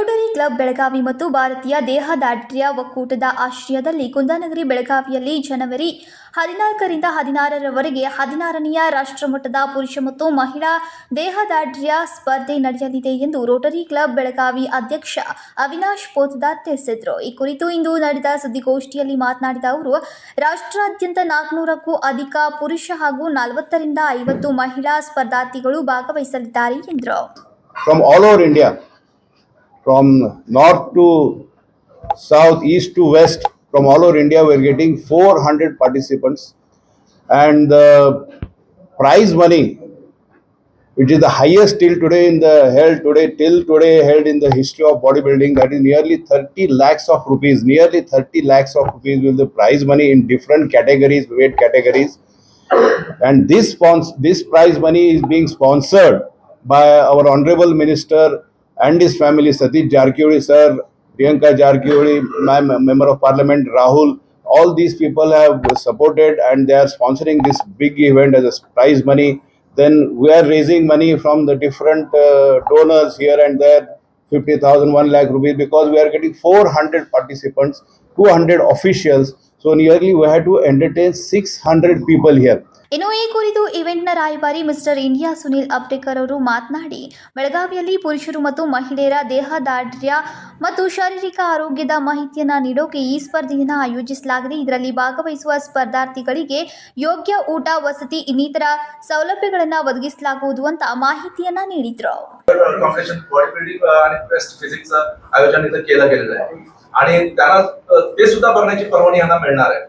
Club Belagavi ಮತ್ತು ಭಾರತೀಯ ದೇಹದಾಢ್ರ್ಯ ಒಕ್ಕೂಟದ ಆಶ್ರಯದಲ್ಲಿ ಕುಂದಾನಗರಿ ಬೆಳಗಾವಿಯಲ್ಲಿ ಜನವರಿ ಹದಿನಾಲ್ಕರಿಂದ ಹದಿನಾರರವರೆಗೆ ಹದಿನಾರನೆಯ ರಾಷ್ಟ್ರಮಟ್ಟದ ಪುರುಷ ಮತ್ತು ಮಹಿಳಾ ದೇಹದಾಢ್ರ್ಯ ಸ್ಪರ್ಧೆ ನಡೆಯಲಿದೆ ಎಂದು ರೋಟರಿ ಕ್ಲಬ್ ಬೆಳಗಾವಿ ಅಧ್ಯಕ್ಷ ಅವಿನಾಶ್ ಪೋತದಾರ್ ತಿಳಿಸಿದರು. ಈ ಕುರಿತು ಇಂದು ನಡೆದ ಸುದ್ದಿಗೋಷ್ಠಿಯಲ್ಲಿ ಮಾತನಾಡಿದ ಅವರು, ರಾಷ್ಟ್ರಾದ್ಯಂತ ನಾಲ್ಕುನೂರಕ್ಕೂ ಅಧಿಕ ಪುರುಷ ಹಾಗೂ ನಲವತ್ತರಿಂದ ಐವತ್ತು ಮಹಿಳಾ ಸ್ಪರ್ಧಾರ್ಥಿಗಳು ಭಾಗವಹಿಸಲಿದ್ದಾರೆ ಎಂದರು. From north to south, east to west, from all over India, we're getting 400 participants. And the prize money, which is the highest till today in the held today, till today held in the history of bodybuilding, that is nearly 30 lakhs of rupees, nearly 30 lakhs of rupees will the prize money in different categories, weight categories and this spons- this prize money is being sponsored by our honorable minister and his family satish jarkioli sir priyanka jarkioli my member of parliament rahul all these people have supported and they are sponsoring this big event as a prize money. Then we are raising money from the different uh, donors here and there 50000 1 lakh rupees because we are getting 400 participants 200 officials. So nearly we had to entertain 600 people here ಇನ್ನು ಈ ಕುರಿತು ಇವೆಂಟ್ನ ರಾಯಭಾರಿ mister India Sunil ಅಬ್ಟೇಕರ್ ಅವರು ಮಾತನಾಡಿ ಬೆಳಗಾವಿಯಲ್ಲಿ ಪುರುಷರು ಮತ್ತು ಮಹಿಳೆಯರ ದೇಹದಾಢ್ರ್ಯ ಮತ್ತು ಶಾರೀರಿಕ ಆರೋಗ್ಯದ ಮಾಹಿತಿಯನ್ನು ನೀಡೋಕೆ ಈ ಸ್ಪರ್ಧೆಯನ್ನು ಆಯೋಜಿಸಲಾಗಿದೆ ಇದರಲ್ಲಿ ಭಾಗವಹಿಸುವ ಸ್ಪರ್ಧಾರ್ಥಿಗಳಿಗೆ ಯೋಗ್ಯ ಊಟ ವಸತಿ ಇನ್ನಿತರ ಸೌಲಭ್ಯಗಳನ್ನು ಒದಗಿಸಲಾಗುವುದು ಅಂತ ಮಾಹಿತಿಯನ್ನ ನೀಡಿದ್ರು कॉम्पिटिशन बॉडी बिल्डिंग आणि बेस्ट फिजिक्सचं आयोजन इथं केलं गेलेलं आहे आणि त्यांना अ, ते सुद्धा बघण्याची परवानगी यांना मिळणार आहे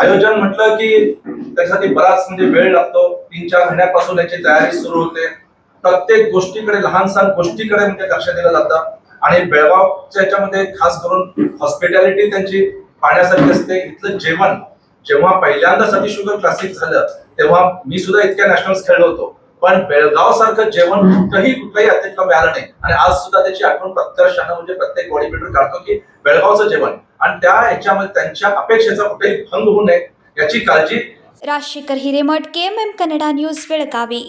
आयोजन म्हटलं की त्यासाठी बराच म्हणजे वेळ लागतो. तीन चार महिन्यापासून याची तयारी सुरू होते. प्रत्येक गोष्टीकडे लहान सहान गोष्टीकडे म्हणजे लक्ष दिलं जातं. आणि बेळगावच्या याच्यामध्ये खास करून हॉस्पिटॅलिटी त्यांची पाहण्यासारखी असते. इथलं जेवण जेव्हा पहिल्यांदा सती शुगर क्लासिक झालं तेव्हा मी सुद्धा इतक्या नॅशनल्स खेळलो होतो. पण बेळगाव सारखं जेवण कुठंही कुठल्याही अत्यंत मिळालं नाही. आणि आज सुद्धा त्याची आठवण प्रत्यक्षानं म्हणजे प्रत्येक बॉडी बिल्डर काढतो की बेळगावचं जेवण आणि त्या ह्याच्यामध्ये त्यांच्या अपेक्षेचा कुठेही भंग होऊ नये याची काळजी राजशेखर हिरेमठ एम कन्नडा न्यूज बेळगावी.